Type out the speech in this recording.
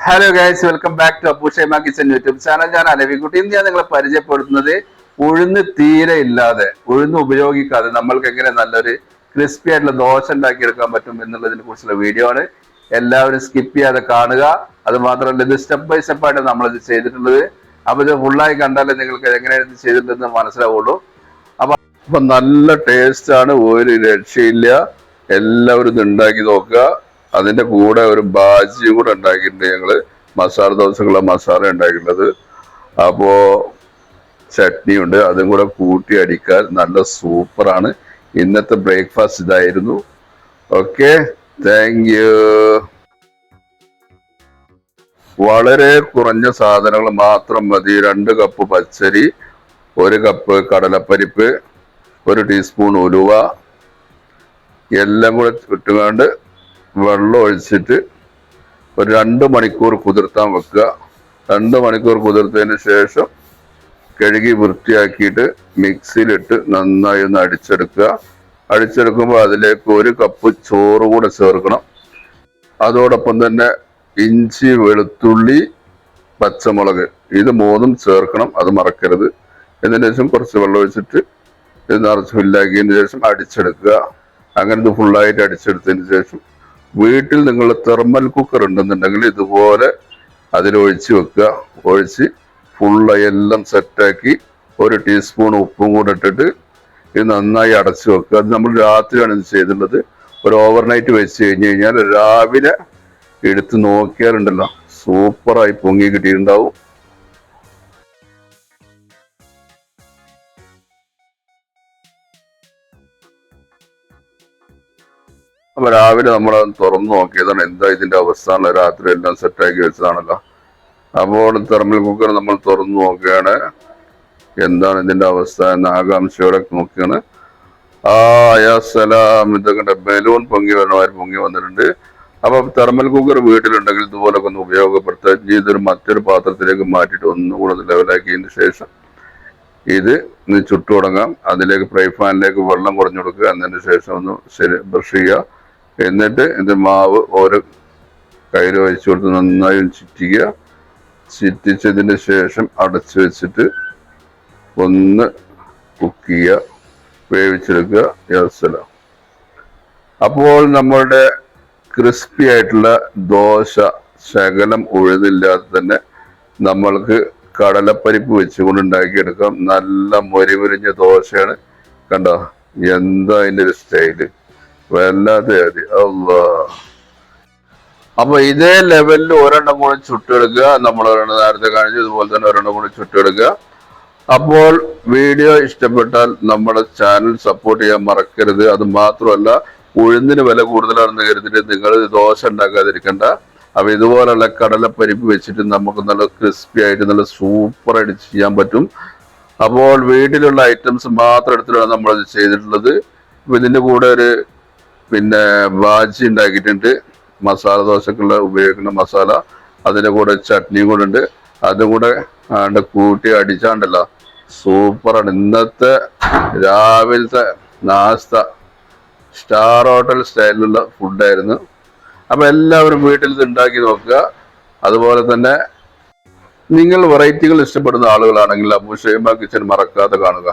Hello guys welcome back to Appu Shaima kitchen YouTube channel ഞാൻ അലവിക്കുട്ടി ഇന്ന് ഞാൻ നിങ്ങളെ പരിചയപ്പെടുത്തുന്നത് ഉഴുന്ന് തീരെ ഇല്ലാതെ ഉഴുന്ന് ഉപയോഗിക്കാതെ നമ്മൾക്ക് എങ്ങനെ നല്ലൊരു ക്രിസ്പി ആയിട്ടുള്ള ദോശ ഉണ്ടാക്കിയെടുക്കാൻ പറ്റും എന്നുള്ളതിനെ കുറിച്ചുള്ള വീഡിയോ ആണ്. എല്ലാവരും സ്കിപ്പ് ചെയ്യാതെ കാണുക. അത് മാത്രമല്ല ഇത് സ്റ്റെപ്പ് ബൈ സ്റ്റെപ്പ് ആയിട്ട് നമ്മളിത് ചെയ്തിട്ടുള്ളത്. അപ്പൊ ഇത് ഫുള്ളായി കണ്ടാലേ നിങ്ങൾക്ക് എങ്ങനെയാണ് ഇത് ചെയ്തിട്ടുണ്ടെന്ന് മനസ്സിലാവുള്ളൂ. അപ്പൊ അപ്പൊ നല്ല ടേസ്റ്റ് ആണ്. ഒരു രക്ഷയില്ല. എല്ലാവരും ഇത് ഉണ്ടാക്കി നോക്കുക. അതിന്റെ കൂടെ ഒരു ബാജിയും കൂടെ ഉണ്ടാക്കിയിട്ടുണ്ട് ഞങ്ങൾ. മസാല ദോശക്കുള്ള മസാല ഉണ്ടാക്കിയിട്ടുള്ളത്. അപ്പോ ചട്നി ഉണ്ട്. അതും കൂടെ കൂട്ടി അടിക്കാൻ നല്ല സൂപ്പറാണ്. ഇന്നത്തെ ബ്രേക്ക്ഫാസ്റ്റ് ഇതായിരുന്നു. Okay thank you. വളരെ കുറഞ്ഞ സാധനങ്ങൾ മാത്രം മതി. രണ്ട് കപ്പ് പച്ചരി ഒരു കപ്പ് കടലപ്പരിപ്പ് ഒരു ടീസ്പൂൺ ഉലുവ എല്ലാം കൂടെ ഇട്ടുകൊണ്ട് വെള്ളം ഒഴിച്ചിട്ട് ഒരു രണ്ട് മണിക്കൂർ കുതിർത്താൻ വെക്കുക. രണ്ട് മണിക്കൂർ കുതിർത്തതിന് ശേഷം കഴുകി വൃത്തിയാക്കിയിട്ട് മിക്സിയിലിട്ട് നന്നായി ഒന്ന് അടിച്ചെടുക്കുക. അടിച്ചെടുക്കുമ്പോൾ അതിലേക്ക് ഒരു കപ്പ് ചോറ് കൂടെ ചേർക്കണം. അതോടൊപ്പം തന്നെ ഇഞ്ചി വെളുത്തുള്ളി പച്ചമുളക് ഇത് മൂന്നും ചേർക്കണം. അത് മറക്കരുത്. ഇതിന് ശേഷം കുറച്ച് വെള്ളം ഒഴിച്ചിട്ട് ഇത് നിറച്ച് ഫില്ലാക്കിയതിന് ശേഷം അടിച്ചെടുക്കുക. അങ്ങനെ ഇത് ഫുള്ളായിട്ട് അടിച്ചെടുത്തതിന് ശേഷം വീട്ടിൽ നിങ്ങൾ തെർമൽ കുക്കർ ഉണ്ടെന്നുണ്ടെങ്കിൽ ഇതുപോലെ അതിലൊഴിച്ച് വെക്കുക. ഒഴിച്ച് ഫുള്ള് എല്ലാം സെറ്റാക്കി ഒരു ടീസ്പൂൺ ഉപ്പും കൂടെ ഇട്ടിട്ട് ഇത് നന്നായി അടച്ചു വെക്കുക. അത് നമ്മൾ രാത്രിയാണ് ഇത് ചെയ്തിട്ടുള്ളത്. ഒരു ഓവർനൈറ്റ് വെച്ച് കഴിഞ്ഞ് കഴിഞ്ഞാൽ രാവിലെ എടുത്ത് നോക്കിയാലുണ്ടല്ലോ. സൂപ്പറായി പൊങ്ങി കിട്ടിയിട്ടുണ്ടാവും. അപ്പൊ രാവിലെ നമ്മൾ തുറന്നു നോക്കിയതാണ് എന്താ ഇതിന്റെ അവസ്ഥ രാത്രി എല്ലാം സെറ്റാക്കി വെച്ചതാണല്ലോ. അപ്പോൾ തെർമൽ കുക്കർ നമ്മൾ തുറന്നു നോക്കുകയാണ്. എന്താണ് ഇതിന്റെ അവസ്ഥ എന്ന ആകാംക്ഷയോടെ നോക്കുകയാണ്. ആ അയാസലാം ഇതൊക്കെ ബലൂൺ പൊങ്ങി വരണമാര് പൊങ്ങി വന്നിട്ടുണ്ട്. അപ്പൊ തെർമൽ കുക്കർ വീട്ടിലുണ്ടെങ്കിൽ ഇതുപോലൊക്കെ ഒന്ന് ഉപയോഗപ്പെടുത്തുക ഇതൊരു മറ്റൊരു പാത്രത്തിലേക്ക് മാറ്റിയിട്ട് ഒന്നുകൂടെ ഒന്ന് ലെവലാക്കിയതിന് ശേഷം ഇത് ചുട്ടു തുടങ്ങാം. അതിലേക്ക് ഫ്രൈ പാനിലേക്ക് വെള്ളം കുറഞ്ഞു കൊടുക്കുക. എന്നതിന് ശേഷം ഒന്ന് ബ്രഷ് ചെയ്യുക. എന്നിട്ട് ഇത് മാവ് ഓരോ കയ്യിൽ ഒഴിച്ചു കൊടുത്ത് നന്നായി ചുറ്റിക്കുക. ചുറ്റിച്ചതിന് ശേഷം അടച്ചു വെച്ചിട്ട് ഒന്ന് കുക്ക് ചെയ്യുക വേവിച്ചെടുക്കുക യാസലാം അപ്പോൾ നമ്മളുടെ ക്രിസ്പി ആയിട്ടുള്ള ദോശ ശകലം ഉഴുതില്ലാതെ തന്നെ നമ്മൾക്ക് കടലപ്പരിപ്പ് വെച്ചുകൊണ്ട് ഉണ്ടാക്കിയെടുക്കാം. നല്ല മൊരിമുരിഞ്ഞ ദോശയാണ്. കണ്ടോ? എന്താ അതിന്റെ ഒരു സ്റ്റൈൽ വല്ലാതെ അതി അള്ളാ. അപ്പൊ ഇതേ ലെവലിൽ ഒരെണ്ണം കൂടി ചുട്ടെടുക്കുക. നമ്മൾ ഒരെണ്ണം നേരത്തെ കാണിച്ചു. ഇതുപോലെ തന്നെ ഒരെണ്ണം കൂടി ചുട്ടെടുക്കുക. അപ്പോൾ വീഡിയോ ഇഷ്ടപ്പെട്ടാൽ നമ്മുടെ ചാനൽ സപ്പോർട്ട് ചെയ്യാൻ മറക്കരുത്. അത് മാത്രമല്ല ഉഴുന്നിന് വില കൂടുതലാണെന്ന് കരുതിയിട്ട് നിങ്ങൾ ദോശ ഉണ്ടാക്കാതിരിക്കണ്ട. അപ്പൊ ഇതുപോലുള്ള കടലപ്പരിപ്പ് വെച്ചിട്ട് നമുക്ക് നല്ല ക്രിസ്പി ആയിട്ട് നല്ല സൂപ്പർ ആയിട്ട് ചെയ്യാൻ പറ്റും. അപ്പോൾ വീട്ടിലുള്ള ഐറ്റംസ് മാത്രം എടുത്തിട്ടാണ് നമ്മൾ ചെയ്തിട്ടുള്ളത്. ഇതിന്റെ കൂടെ ഒരു പിന്നെ ബാജി ഉണ്ടാക്കിയിട്ടുണ്ട്. മസാല ദോശക്കുള്ള ഉപയോഗിക്കുന്ന മസാല. അതിന്റെ കൂടെ ചട്നിയും കൂടെ ഉണ്ട്. അതും കൂടെ ആണ്ട് കൂട്ടി അടിച്ചാണ്ടല്ലോ. സൂപ്പറാണ്. ഇന്നത്തെ രാവിലത്തെ നാസ്ത സ്റ്റാർ ഹോട്ടൽ സ്റ്റൈലിലുള്ള ഫുഡായിരുന്നു. അപ്പൊ എല്ലാവരും വീട്ടിൽ ഉണ്ടാക്കി നോക്കുക. അതുപോലെ തന്നെ നിങ്ങൾ വെറൈറ്റികൾ ഇഷ്ടപ്പെടുന്ന ആളുകളാണെങ്കിൽ അബു ഷൈമ കിച്ചൻ മറക്കാതെ കാണുക.